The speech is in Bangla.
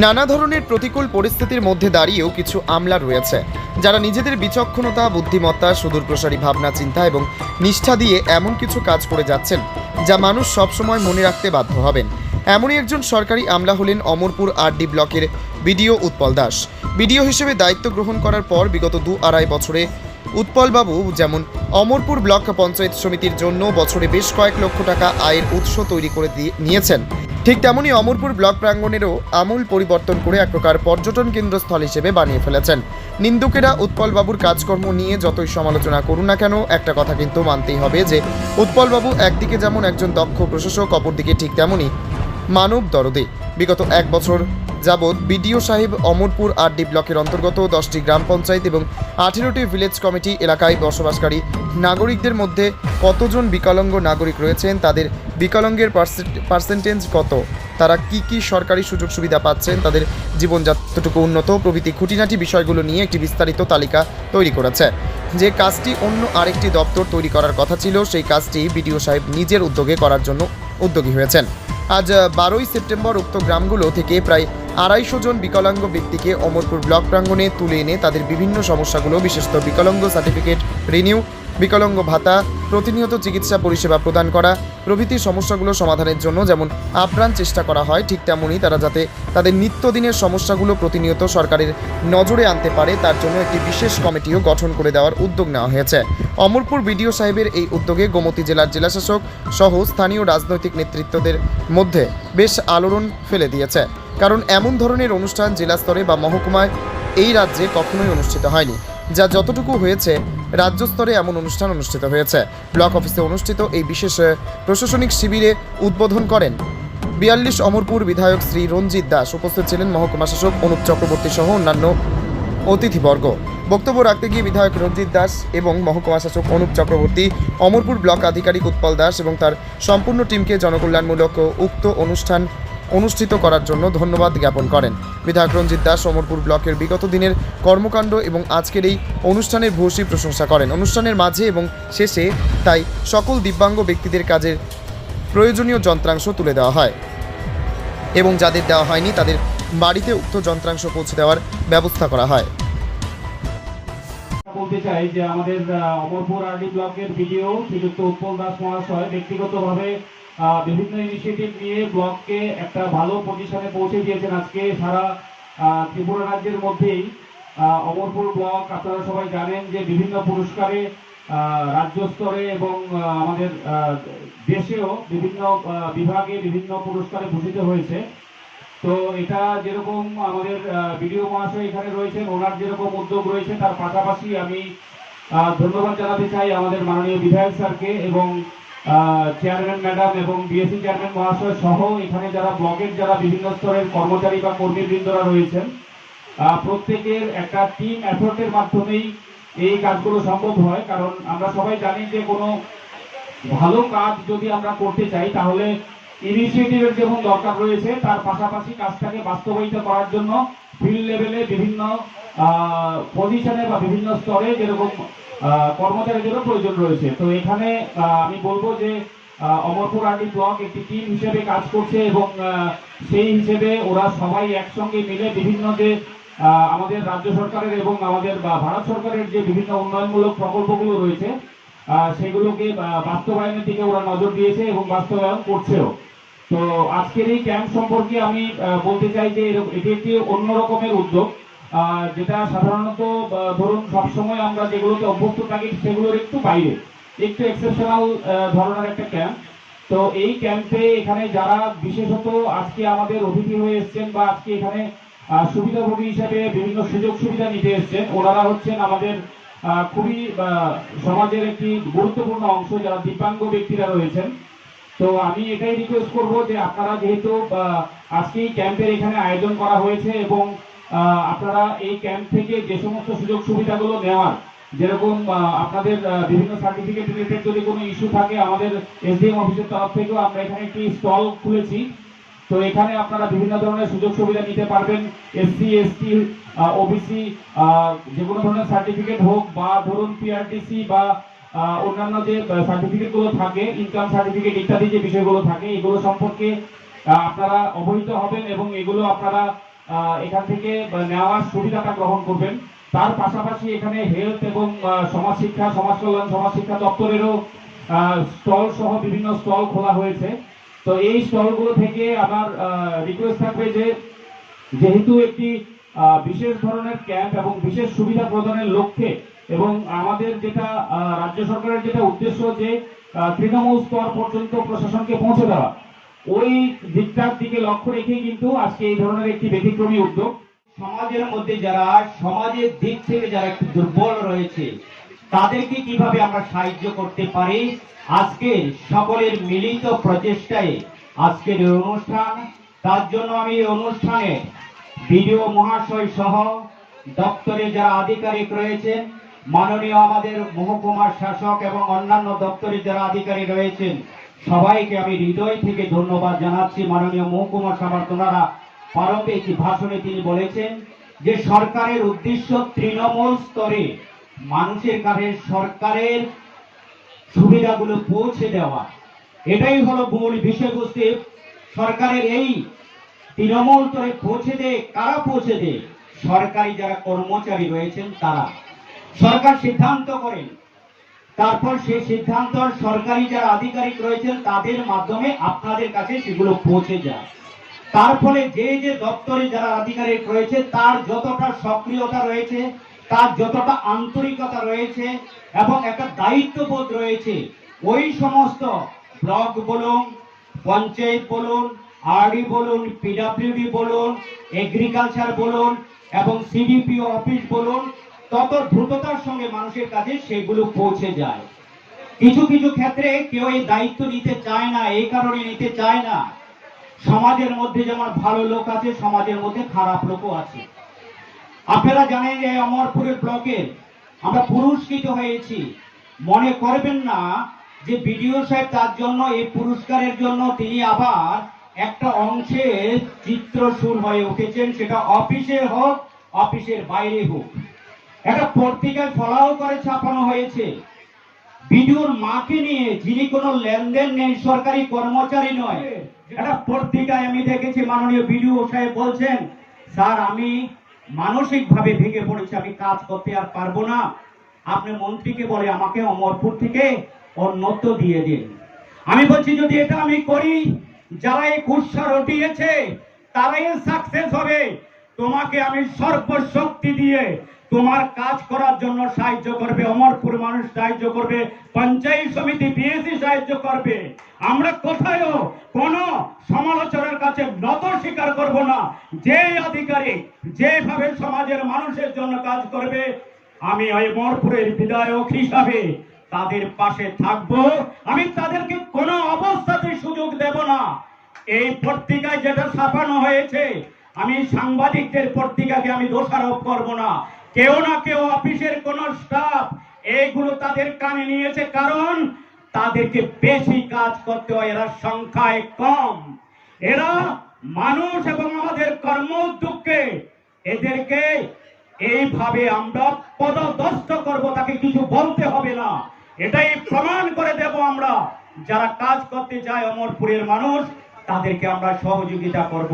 নানা ধরনের প্রতিকূল পরিস্থিতির মধ্যে দাঁড়িয়েও কিছু আমলা রয়েছে, যারা নিজেদের বিচক্ষণতা, বুদ্ধিমত্তা, সুদূরপ্রসারী ভাবনা, চিন্তা এবং নিষ্ঠা দিয়ে এমন কিছু কাজ করে যাচ্ছেন যা মানুষ সবসময় মনে রাখতে বাধ্য হবেন। এমনই একজন সরকারি আমলা হলেন অমরপুর আরডি ব্লকের বিডিও উৎপল দাস। বিডিও হিসেবে দায়িত্ব গ্রহণ করার পর বিগত দু আড়াই বছরে উৎপলবাবু যেমন অমরপুর ব্লক পঞ্চায়েত সমিতির জন্য বছরে বেশ কয়েক লক্ষ টাকা আয়ের উৎস তৈরি করে নিয়েছেন ঠিক তেমনি অমরপুর ব্লক প্রাঙ্গণেরও আমূল পরিবর্তন করে এক প্রকার পর্যটন কেন্দ্রস্থল হিসেবে বানিয়ে ফেলেছেন। নিন্দুকেরা উৎপলবাবুর কাজকর্ম নিয়ে যতই সমালোচনা করুন না কেন, একটা কথা কিন্তু মানতেই হবে যে, উৎপলবাবু একদিকে যেমন একজন দক্ষ প্রশাসক, অপরদিকে ঠিক তেমনই মানব দরদে। বিগত এক বছর যাবৎ বিডিও সাহেব অমরপুর আর ডি ব্লকের অন্তর্গত দশটি গ্রাম পঞ্চায়েত এবং আঠেরোটি ভিলেজ কমিটি এলাকায় বসবাসকারী নাগরিকদের মধ্যে কতজন বিকলাঙ্গ নাগরিক রয়েছেন, তাদের বিকলাঙ্গের পার্সেন্টেজ কত? তারা কি কি সরকারি সুযোগ সুবিধা পাচ্ছেন, তাদের জীবনযাত্রাটুকু উন্নত প্রভৃতি খুঁটিনাটি বিষয়গুলো নিয়ে একটি বিস্তারিত তালিকা তৈরি করেছে। যে কাজটি অন্য আরেকটি দপ্তর তৈরি করার কথা ছিল, সেই কাজটি বিডিও সাহেব নিজের উদ্যোগে করার জন্য উদ্যোগী হয়েছেন। আজ বারোই সেপ্টেম্বর উক্ত গ্রামগুলো থেকে প্রায় আড়াইশো জন বিকলাঙ্গ ব্যক্তিকে অমরপুর ব্লক প্রাঙ্গনে তুলে এনে তাদের বিভিন্ন সমস্যাগুলো, বিশেষত বিকলাঙ্গ সার্টিফিকেট, রিনিউ বিকলাঙ্গ ভাতা, প্রতিনিয়ত চিকিৎসা পরিষেবা প্রদান করা, প্রভৃতি সমস্যাগুলো সমাধানের জন্য যেমন আপ্রাণ চেষ্টা করা হয়, ঠিক তেমনই তারা যাতে তাদের নিত্যদিনের সমস্যাগুলো প্রতিনিয়ত সরকারের নজরে আনতে পারে, তার জন্য একটি বিশেষ কমিটিও গঠন করে দেওয়ার উদ্যোগ নেওয়া হয়েছে। অমরপুর বিডিও সাহেবের এই উদ্যোগে গোমতী জেলার জেলাশাসক সহ স্থানীয় রাজনৈতিক নেতৃত্বদের মধ্যে বেশ আলোড়ন ফেলে দিয়েছে। কারণ এমন ধরনের অনুষ্ঠান জেলা স্তরে বা মহকুমায় এই রাজ্যে কখনোই অনুষ্ঠিত হয়নি। যা যতটুকু হয়েছে, রাজ্য স্তরে এমন অনুষ্ঠান অনুষ্ঠিত হয়েছে। ব্লক অফিসে অনুষ্ঠিত এই বিশেষ প্রশাসনিক শিবিরে উদ্বোধন করেন বিয়াল্লিশ অমরপুর বিধায়ক শ্রী রঞ্জিত দাস। উপস্থিত ছিলেন মহকুমা শাসক অনুপ চক্রবর্তী সহ অন্যান্য অতিথিবর্গ। বক্তব্য রাখতে গিয়ে বিধায়ক রঞ্জিত দাস এবং মহকুমা শাসক অনুপ চক্রবর্তী, অমরপুর ব্লক আধিকারিক উৎপল দাস এবং তার সম্পূর্ণ টিমকে জনকল্যাণমূলক উক্ত অনুষ্ঠান অনুষ্ঠিত করার জন্য ধন্যবাদ জ্ঞাপন করেন। বিধায়ক রঞ্জিত দাস অমরপুর ব্লকের বিগত দিনের কর্মকাণ্ড এবং আজকের এই অনুষ্ঠানের ভূয়সী প্রশংসা করেন। অনুষ্ঠানের মাঝে এবং শেষে তাই সকল দিব্যাঙ্গ ব্যক্তিদের কাজের প্রয়োজনীয় যন্ত্রাংশ তুলে দেওয়া হয় এবং যাদের দেওয়া হয়নি তাদের বাড়িতে উক্ত যন্ত্রাংশ পৌঁছে দেওয়ার ব্যবস্থা করা হয়। বলতে চাই যে আমাদের অমরপুর আরডি ব্লকের ভিডিও শ্রীযুক্ত উৎপল দাস মহাশয় ব্যক্তিগতভাবে বিভিন্ন ইনিশিয়েটিভ নিয়ে ব্লককে একটা ভালো পজিশনে পৌঁছে দিয়েছেন আজকে সারা ত্রিপুরা রাজ্যের মধ্যেই। অমরপুর ব্লক, আপনারা সবাই জানেন যে বিভিন্ন পুরস্কারে রাজ্য স্তরে এবং আমাদের দেশেও বিভিন্ন বিভাগে বিভিন্ন পুরস্কারে ভূষিত হয়েছে। তো এটা যেরকম আমাদের বিডিও মহাশয় এখানে রয়েছেন, ওনার যেরকম উদ্যোগ রয়েছে, তার পাশাপাশি আমি ধন্যবাদ জানাতে চাই আমাদের মাননীয় বিধায়ক স্যারকে এবং চেয়ারম্যান ম্যাডাম এবং বিএসসি চেয়ারম্যান মহাশয় সহ এখানে যারা ব্লকের যারা বিভিন্ন স্তরের কর্মচারী বা কর্মীবৃন্দরা রয়েছেন প্রত্যেকের একটা টিম এফোর্টের মাধ্যমেই এই কাজগুলো সম্ভব হয়। কারণ আমরা সবাই জানি যে কোনো ভালো কাজ যদি আমরা করতে চাই, তাহলে ইনিশিয়েটিভের যেমন দরকার রয়েছে, তার পাশাপাশি কাজটাকে বাস্তবায়িত করার জন্য ফিল্ড লেভেলে বিভিন্ন পজিশনে বা বিভিন্ন স্তরে যেরকম কর্মচারীদেরও প্রয়োজন রয়েছে। তো এখানে আমি বলব যে অমরপুর আর্টি ব্লক একটি টিম হিসেবে কাজ করছে এবং সেই হিসেবে ওরা সবাই একসঙ্গে মিলে বিভিন্ন যে আমাদের রাজ্য সরকারের এবং আমাদের ভারত সরকারের যে বিভিন্ন উন্নয়নমূলক প্রকল্পগুলো রয়েছে সেগুলোকে বাস্তবায়নের দিকে ওরা নজর দিয়েছে এবং বাস্তবায়ন করছেও। তো আজকের এই ক্যাম্প সম্পর্কে আমি বলতে চাই যে এটি একটি অন্য রকমের উদ্যোগ যেটা সাধারণত ধরুন সবসময় আমরা যেগুলোতে অভ্যস্ত থাকি সেগুলোর একটু বাইরে, একটু এক্সেপশনাল ধরনের একটা ক্যাম্প তো এই ক্যাম্পে এখানে যারা বিশেষত আজকে আমাদের অতিথি হয়ে এসেছেন বা আজকে এখানে সুবিধাভোগী হিসাবে বিভিন্ন সুযোগ সুবিধা নিতে এসেছেন, ওনারা হচ্ছেন আমাদের খুবই সমাজের একটি গুরুত্বপূর্ণ অংশ, যারা দিব্যাঙ্গ ব্যক্তিরা রয়েছেন। তো আমি এটাই রিকোয়েস্ট করব যে আপনারা যেহেতু আজকে এই ক্যাম্পের এখানে আয়োজন করা হয়েছে এবং আপনারা এই ক্যাম্প থেকে যে সমস্ত সুযোগ সুবিধাগুলো নেওয়ার, যেরকম আপনাদের বিভিন্ন সার্টিফিকেট রিলেটেড যদি কোনো ইস্যু থাকে আমাদের এসডিএম অফিসের তরফ থেকেও আমরা এখানে একটি স্টল খুলেছি। তো এখানে আপনারা বিভিন্ন ধরনের সুযোগ সুবিধা নিতে পারবেন এসসি এসটি ওবিসি যে কোনো ধরনের সার্টিফিকেট হোক বা ধরুন পিআরটিসি বা অন্যান্য যে সার্টিফিকেটগুলো থাকে ইনকাম সার্টিফিকেট ইত্যাদি যে বিষয়গুলো থাকে, এগুলো সম্পর্কে আপনারা অবহিত হবেন এবং এগুলো আপনারা এখান থেকে নেওয়ার সুবিধাটা গ্রহণ করবেন। তার পাশাপাশি এখানে হেলথ এবং সমাজ শিক্ষা সমাজ কল্যাণ সমাজ শিক্ষা দপ্তরেরও স্টল সহ বিভিন্ন স্টল খোলা হয়েছে। তো এই স্টলগুলো থেকে আমার রিকোয়েস্ট থাকবে যে, যেহেতু একটি বিশেষ ধরনের ক্যাম্প এবং বিশেষ সুবিধা প্রদানের লক্ষ্যে এবং আমাদের যেটা রাজ্য সরকারের যেটা উদ্দেশ্য যে তৃণমূল স্তর পর্যন্ত প্রশাসনকে পৌঁছে দেওয়া, ওই দিকটার দিকে লক্ষ্য রেখেই কিন্তু আজকে এই ধরনের একটি ব্যতিক্রমী উদ্যোগ। সমাজের মধ্যে যারা, সমাজের দিক থেকে যারা একটু দুর্বল রয়েছে, তাদেরকে কীভাবে আমরা সাহায্য করতে পারি? আজকে সকলের মিলিত প্রচেষ্টায় আজকের অনুষ্ঠান, তার জন্য আমি এই অনুষ্ঠানে বিডিও মহাশয় সহ দপ্তরে যারা আধিকারিক রয়েছেন মাননীয় আমাদের মহকুমার শাসক এবং অন্যান্য দপ্তরে যারা আধিকারিক রয়েছেন, সবাইকে আমি হৃদয় থেকে ধন্যবাদ জানাচ্ছি। মাননীয় মহকুমা সভার তোনারা পারবে একটি ভাষণে তিনি বলেছেন যে সরকারের উদ্দেশ্য তৃণমূল স্তরে মানুষের কাছে সরকারের সুবিধাগুলো পৌঁছে দেওয়া। এটাই হলো মূল বিষয়বস্তু। সরকারের এই তৃণমূল স্তরে পৌঁছে দেয় কারা পৌঁছে দেয় সরকারি যারা কর্মচারী রয়েছেন, তারা। সরকার সিদ্ধান্ত করেন তারপর সেই সিদ্ধান্ত সরকারি যারা আধিকারিক রয়েছেন, তাদের মাধ্যমে আপনাদের কাছে সেগুলো পৌঁছে যায়। তার ফলে যে যে দপ্তরে যারা আধিকারিক রয়েছে, তার যতটা সক্রিয়তা রয়েছে, তার যতটা আন্তরিকতা রয়েছে এবং একটা দায়িত্ববোধ রয়েছে, ওই সমস্ত ব্লক বলুন, পঞ্চায়েত বলুন, আরডি বলুন, পিডাব্লিউডি বলুন, এগ্রিকালচার বলুন এবং সিডিপিও অফিস বলুন তত দ্রুততার সঙ্গে মানুষের কাছে সেগুলো পৌঁছে যায়। কিছু কিছু ক্ষেত্রে কেউ এই দায়িত্ব নিতে চায় না, এই কারণে নিতে চায় না। সমাজের মধ্যে যেমন ভালো লোক আছে, সমাজের মধ্যে খারাপ লোকও আছে। আপনারা জানেন যে অমরপুরের ব্লকে আমরা পুরস্কৃত হয়েছি। মনে করবেন না যে বিডিও সাহেব তার জন্য, এই পুরস্কারের জন্য তিনি আবার একটা অংশে চিত্রসুর হয়ে উঠেছেন। সেটা অফিসে হোক, অফিসের বাইরে হোক। একটা পত্রিকায় ফলাও করে ছাপানো হয়েছে। বিডিওর মাকে নিয়ে, যিনি কোনো লেনদেন নেই, সরকারি কর্মচারী নয়, একটা পত্রিকায় আমি দেখেছি, মাননীয় বিডিও সাহেব বলছেন, স্যার, আমি মানসিক ভাবে ভেঙে পড়েছি, আমি কাজ করতে আর পারব না। আপনি মন্ত্রীকে বলে আমাকে অমরপুর থেকে অন্যত্র দিয়ে দিন। আমি বলছি, যদি এটা আমি করি, যারা এই কুৎসা রটিয়েছে, তারাই সাকসেস হবে। তোমাকে আমি সর্বশক্তি দিয়ে তোমার কাজ করার জন্য সাহায্য করবে, অমরপুর মানুষ সাহায্য করবে, পঞ্চায়েত সমিতি বিএসি সাহায্য করবে। আমরা কোথায়ও কোন সমালোচনার কাছে নত স্বীকার করব না। যে আধিকারিক যেভাবে সমাজের মানুষের জন্য কাজ করবে, আমি ওই মরপুরের বিধায়ক হিসাবে তাদের পাশে থাকব। আমি তাদেরকে কোনো অবস্থাতে সুযোগ দেব না। এই পত্রিকায় যেটা ছাপানো হয়েছে, আমি সাংবাদিকদের পত্রিকাকে আমি দোষারোপ করব না। কেউ না কেউ অফিসের কোন স্টাফ এইগুলো তাদের কানে নিয়েছে, কারণ তাদেরকে বেশি কাজ করতে হয়, এরা সংখ্যায় কম। এরা মানুষ এবং আমাদের কর্ম উদ্যোগকে এদেরকে এইভাবে আমরা পদদস্ত করব, তাকে কিছু বলতে হবে না। এটাই প্রমাণ করে দেব আমরা, যারা কাজ করতে চায় অমরপুরের মানুষ, তাদেরকে আমরা সহযোগিতা করব।